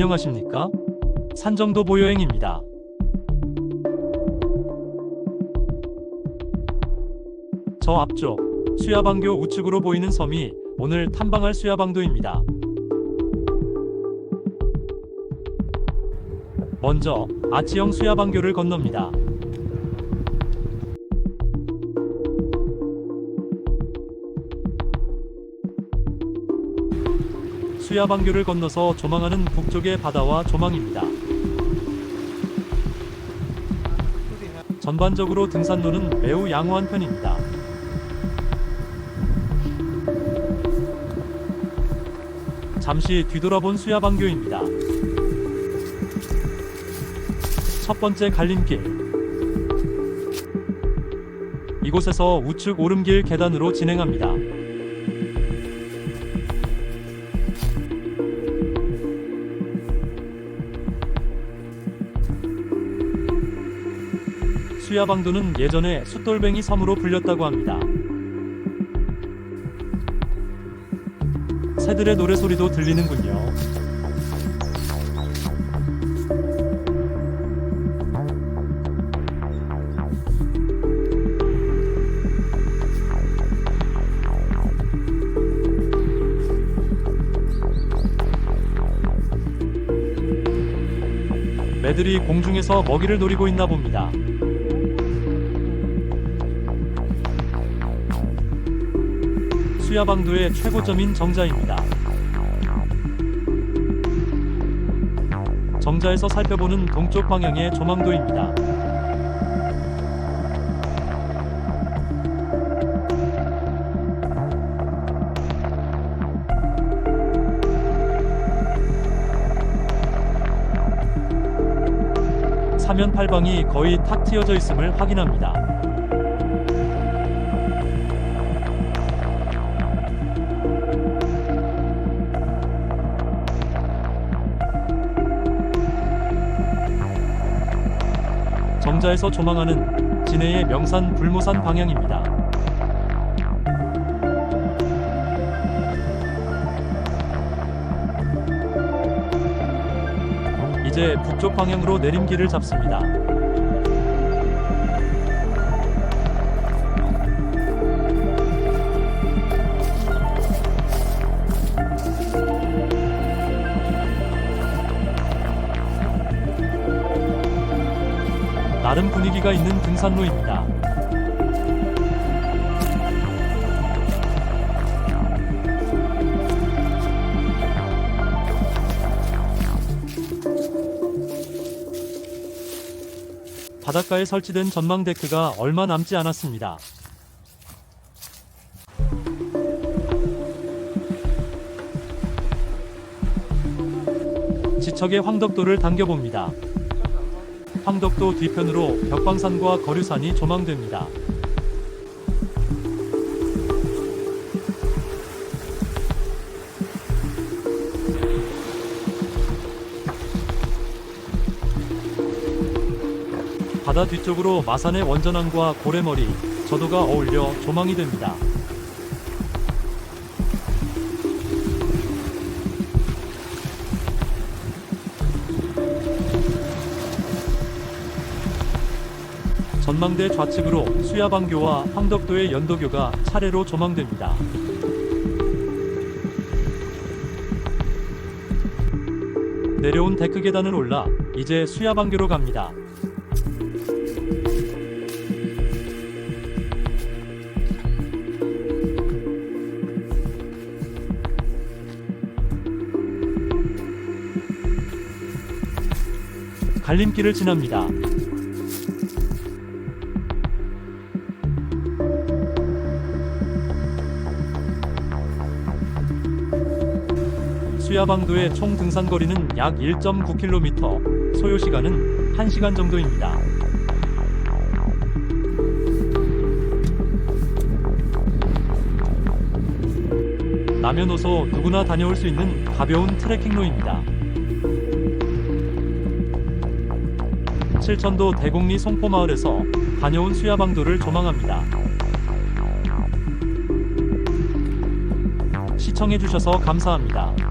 안녕하십니까? 산정도 보여행입니다. 저 앞쪽 수야방교 우측으로 보이는 섬이 오늘 탐방할 수야방도입니다. 먼저 아치형 수야방교를 건넙니다. 수야방교를 건너서 조망하는 북쪽의 바다와 조망입니다. 전반적으로 등산로는 매우 양호한 편입니다. 잠시 뒤돌아본 수야방교입니다. 첫 번째 갈림길. 이곳에서 우측 오름길 계단으로 진행합니다. 수야방도는 예전에 숫돌뱅이 섬으로 불렸다고 합니다. 새들의 노래소리도 들리는군요. 매들이 공중에서 먹이를 노리고 있나 봅니다. 수야방도의 최고점인 정자입니다. 정자에서 살펴보는 동쪽 방향의 조망도입니다. 사면 팔방이 거의 탁 트여져 있음을 확인합니다. 정자에서 조망하는 진해의 명산 불모산 방향입니다. 이제 북쪽 방향으로 내림길을 잡습니다. 나름 분위기가 있는 등산로입니다. 바닷가에 설치된 전망 데크가 얼마 남지 않았습니다. 지척의 황덕도를 당겨봅니다. 황덕도 뒤편으로 벽방산과 거류산이 조망됩니다. 바다 뒤쪽으로 마산의 원전항과 고래머리, 저도가 어울려 조망이 됩니다. 전망대 좌측으로 수야방교와 황덕도의 연도교가 차례로 조망됩니다. 내려온 데크 계단을 올라 이제 수야방교로 갑니다. 갈림길을 지납니다. 수야방도의 총 등산 거리는 약 1.9km, 소요 시간은 1시간 정도입니다. 남해노소 누구나 다녀올 수 있는 가벼운 트레킹로입니다. 칠천도 대곡리 송포마을에서 다녀온 수야방도를 조망합니다. 시청해주셔서 감사합니다.